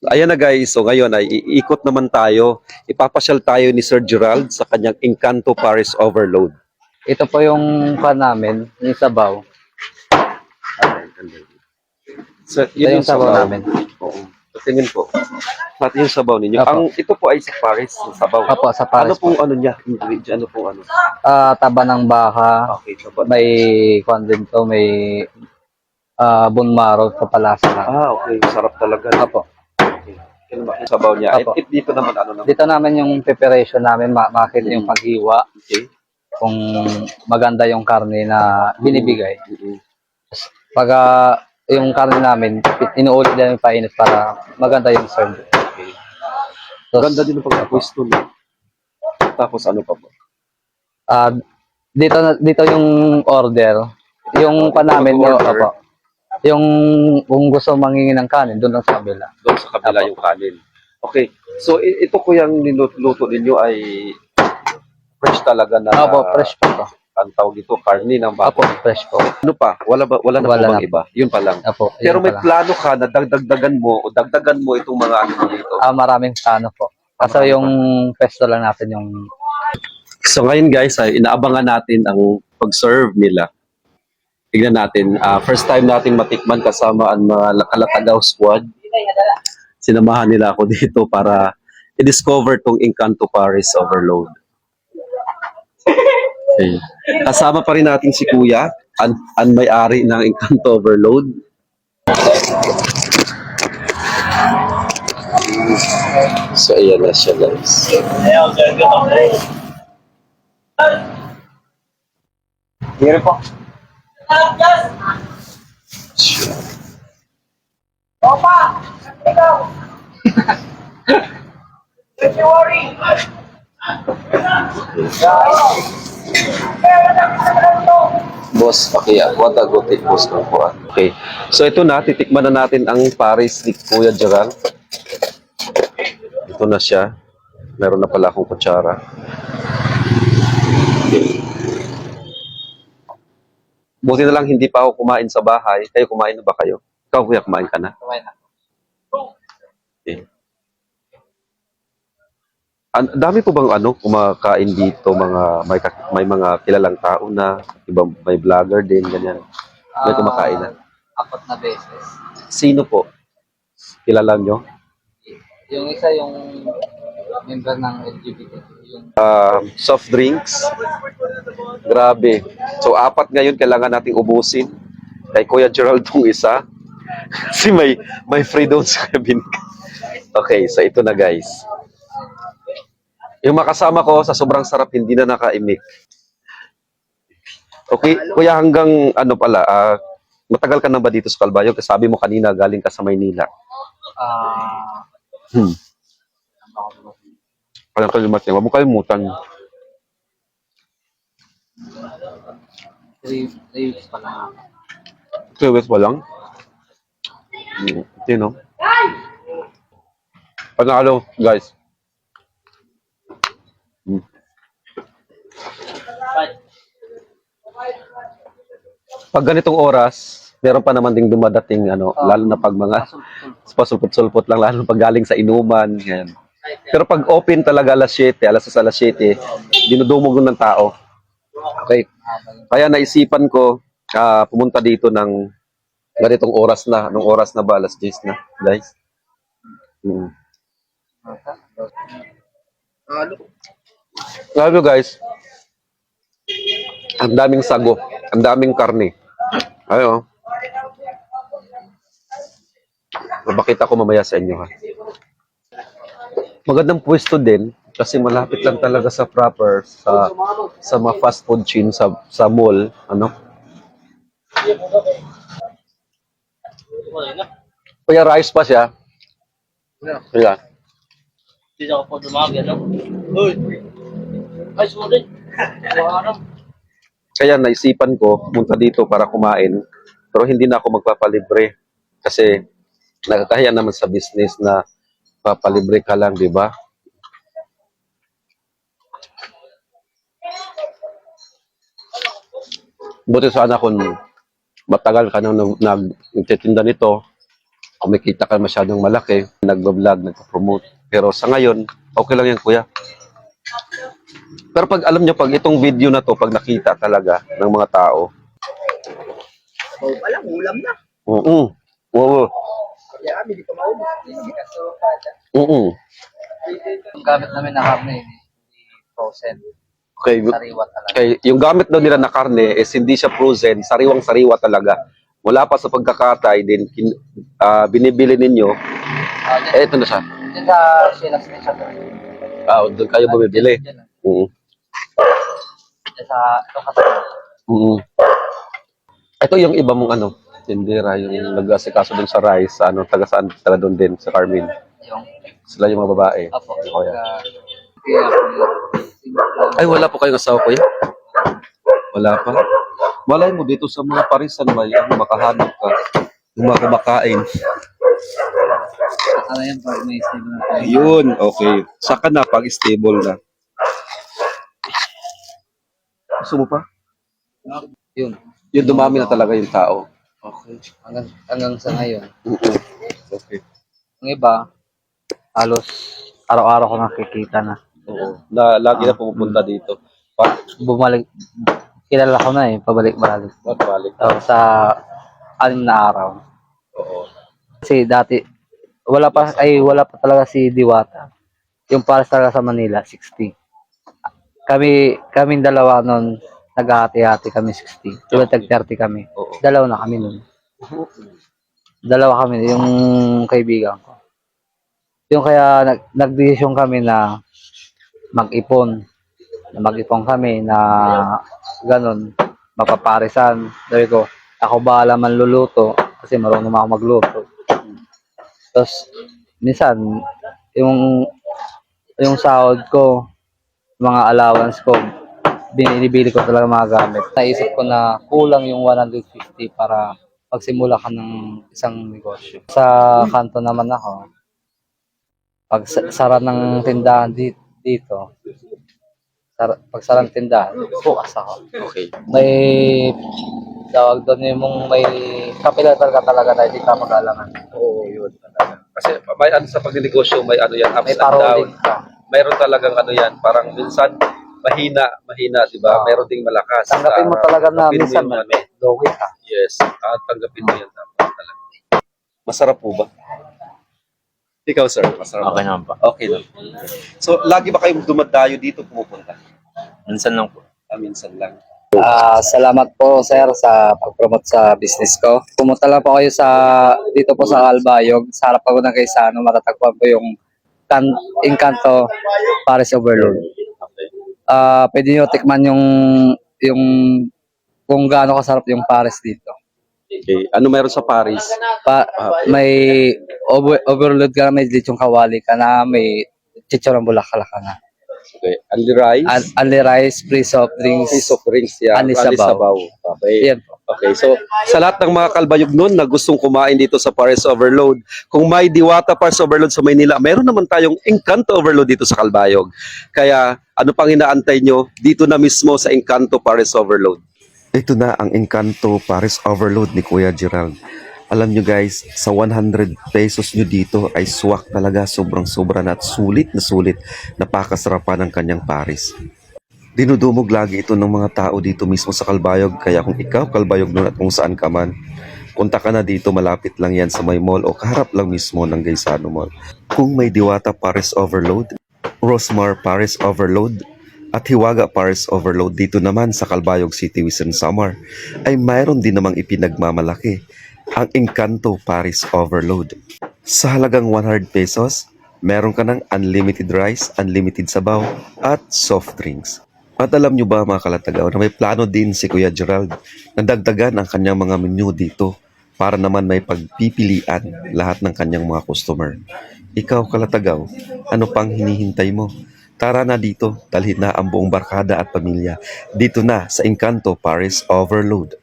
Ayan na guys, so ngayon ay iikot naman tayo. Ipapasyal tayo ni Sir Gerald sa kanyang Encanto Paris Overload. Ito po yung pan namin, yung sabaw. So, Ito yung sabaw namin. Oo. Tingin po. Natin yung sabaw ninyo. Apo. Ang ito po ay sa Paris, yung sabaw. Opo, sa Ano Paris. pong ano niya? Ingredient, ano pong ano? Ah, taba ng baka, Okay, sabaw. may kwan din to, may ah bone marrow sa palasa. Ah, okay. Sarap talaga. Opo. Ba yung sabaw niya? Apo. At, at dito naman ano naman? Dito namin yung preparation namin, ma- makita yung paghiwa, Okay. kung maganda yung karne na binibigay. Mm-mm. Pag ah, yung karne namin, inuulit din yung painit para maganda yung serve. Okay. Tapos, Ganda din ang pagkapwesto niya. Tapos ano pa po? ah, dito na- dito yung order. Yung pa namin, no, Order. opo. Yung kung gusto mangingi ng kanin, doon lang sa kabila. Doon sa kabila Apo. yung kanin. Okay. So, ito ko yung niluto ninyo ay fresh talaga na Opo, fresh po to. ang tawag dito, karni ng bako. fresh po. Ano pa? Wala ba wala na Wala po bang na iba? Yun pa lang. Pero yun may pala. plano ka na dagdagdagan mo o dagdagan mo itong mga ano dito. Ah, maraming plano po. Kaso yung pesto lang natin yung So ngayon guys, ay inaabangan natin ang pag-serve nila. Tignan natin, ah, first time natin matikman kasama ang mga Kalatagaw squad. Sinamahan nila ako dito para i-discover tong Encanto Paris Overload. Okay. Kasama pa rin natin si Kuya, ang, ang may-ari ng Encanto Overload. So ayan na siya guys. Here po. Boss, pakiya. What a good tip, boss kuha. Okay. So ito na, titikman na natin ang Paris ni Kuya Gerald. Ito na siya. Meron na pala akong kutsara. Buti na lang hindi pa ako kumain sa bahay. Kayo kumain na ba kayo? Ikaw kuya, kumain ka na? Kumain na. Okay. An dami po bang ano kumakain dito mga may may mga kilalang tao na ibang may vlogger din ganyan. May kumakain na. Ah, apat na beses. Sino po? Kilala nyo? Yung isa yung member ng LGBT. Yung Um, soft drinks. Grabe. So, apat ngayon kailangan nating ubusin. Kay Kuya Gerald tong isa. Kasi may, may free doon sa cabin. Okay, so ito na guys. Yung makasama ko sa sobrang sarap, hindi na nakaimik. Okay, Kuya hanggang ano pala, ah, matagal ka na ba dito sa Calvario? Kasi sabi mo kanina galing ka sa Maynila. ah Hmm. Kaya kalimutan. Huwag mo kalimutan. three, three weeks pa lang. Three weeks pa lang. Hmm, Hindi, no? Panalo, guys. Hmm. Pag ganitong oras, meron pa naman ding dumadating, ano, lalo na pag mga pasulpot-sulpot lang, lalo pag galing sa inuman, yan. Pero pag open talaga alas 7, alas 6, alas 7, dinudumog ng tao. Okay. Kaya naisipan ko ah, pumunta dito ng ganitong oras na, nung oras na ba, alas 10 na, guys. Hmm. Alam nyo guys, ang daming sago, ang daming karne. Ayo. Mabakita ko mamaya sa inyo ha. Magandang pwesto din kasi malapit lang talaga sa proper sa sa mga fast food chain sa sa mall, ano? Kuya rice pa siya. Yeah. Hindi ako po dumagi, ano? Uy! Ay, sorry! Kaya naisipan ko punta dito para kumain pero hindi na ako magpapalibre kasi nakakahiya naman sa business na papalibre ka lang, di ba? Buti sana kung matagal ka nang nag- nagtitinda nito, kumikita ka masyadong malaki, nagbablog, nagpa-promote. Pero sa ngayon, okay lang yan, kuya. Pero pag alam nyo, pag itong video na to, pag nakita talaga ng mga tao, Oh, wala, ulam na. oo, oo, kami, di ka maubos. Oo. Yung gamit namin na karne, hindi frozen. Okay, Sariwa talaga. okay, yung gamit daw nila na karne is hindi siya frozen, sariwang-sariwa talaga. Wala pa sa pagkakatay din, kin, ah, binibili ninyo, Ah, eh, dyan, ito na siya. dyan sa Sheila Station. Ah, doon kayo bumibili. Dyan, Oo. dyan sa, katabi. Oo. Ito yung iba mong ano, tindera, yung nag-asikaso dun sa rice, ano, taga saan, taga doon din, sa Carmen. Yung, Sila yung mga babae. apo. Oh, yeah. Ah, kaya, Ay, wala po kayong asawa, kuya? Wala pa? Malay mo dito sa mga parisan ba, yung makahanap ka, yung mga kumakain. ano yan, pag may stable na tayo. Yun, okay. Saka na, pag stable na. Gusto mo pa? Yun. Yun, dumami na talaga yung tao. Okay. Hanggang, hanggang sa ngayon. Oo. Okay. Yung iba, halos araw-araw ko nakikita na. Oo. Na, lagi na pumupunta dito. Pa, Bumalik, kilala ko na eh, pabalik-balik. balik. So, sa anim na araw. Oo. Kasi dati, wala pa, ay wala pa talaga si Diwata. Yung pares talaga sa Manila, 60. Kami, kaming dalawa nun, naghahati-hati kami 60. Diba tag 30 kami. Oo. Dalawa na kami nun. Dalawa kami, yung kaibigan ko. Yung kaya nag, nagdesisyon kami na mag-ipon. Na mag-ipon kami na ganun, mapaparisan. Sabi ko, ako bahala man luluto kasi marunong ako magluto. Tapos, minsan, yung yung sahod ko, mga allowance ko, binibili ko talaga mga gamit. Naisip ko na kulang yung 150 para pagsimula ka ng isang negosyo. Sa kanto naman ako, pag sa- sara ng tindahan di- dito, sara, pag sara ng tindahan, bukas ako. Okay. May tawag doon yung mong may kapilatal ka talaga na hindi ka mag-alangan. Oo, yun talaga. Kasi may ano sa pagnegosyo, may ano yan, ups May and down. ka. Mayroon talagang ano yan, parang minsan mahina, mahina, di ba? Oo. Meron ding malakas. Tanggapin mo Ah, talaga na minsan ano. going ka. Yes, ah, tanggapin mo yan dapat talaga. Masarap po ba? Ikaw, sir, masarap Okay ba? naman po. Okay lang. So, lagi ba kayong dumadayo dito pumupunta? Minsan lang po. Ah, minsan lang. Ah, salamat po sir sa pag-promote sa business ko. Pumunta lang po kayo sa dito po sa Albayog. Sa harap ako ng Kaysano, matatagpuan po yung kan Encanto Paris Overload. Ah, pwede niyo tikman yung yung kung gaano kasarap yung Paris dito. Okay. Ano meron sa Paris? Pa, may over, overload ka na, may lechong kawali ka na, may chichorong bulaklak ka na. Okay. Only rice? An- Only rice, free soft drinks. Piece of rings yan. Only sabaw. sabaw. Okay. Yan po. Okay, so sa lahat ng mga kalbayog nun na gustong kumain dito sa Paris Overload, kung may Diwata Paris Overload sa Maynila, meron naman tayong Encanto Overload dito sa Kalbayog. Kaya ano pang inaantay nyo, dito na mismo sa Encanto Paris Overload. Ito na ang Encanto Paris Overload ni Kuya Gerald. Alam nyo guys, sa 100 pesos nyo dito ay swak talaga sobrang sobra na at sulit na sulit napakasarapan ng kanyang Paris. Dinudumog lagi ito ng mga tao dito mismo sa Kalbayog. Kaya kung ikaw Kalbayog nun at kung saan ka man, punta ka na dito malapit lang yan sa may mall o kaharap lang mismo ng Gaisano Mall. Kung may Diwata Paris Overload, Rosmar Paris Overload, at Hiwaga Paris Overload dito naman sa Kalbayog City, Wisan Samar, ay mayroon din namang ipinagmamalaki ang Encanto Paris Overload. Sa halagang 100 pesos, meron ka ng unlimited rice, unlimited sabaw, at soft drinks. At alam nyo ba mga kalatagaw na may plano din si Kuya Gerald na dagdagan ang kanyang mga menu dito para naman may pagpipilian lahat ng kanyang mga customer. Ikaw kalatagaw, ano pang hinihintay mo? Tara na dito, dalhin na ang buong barkada at pamilya. Dito na sa Encanto Paris Overload.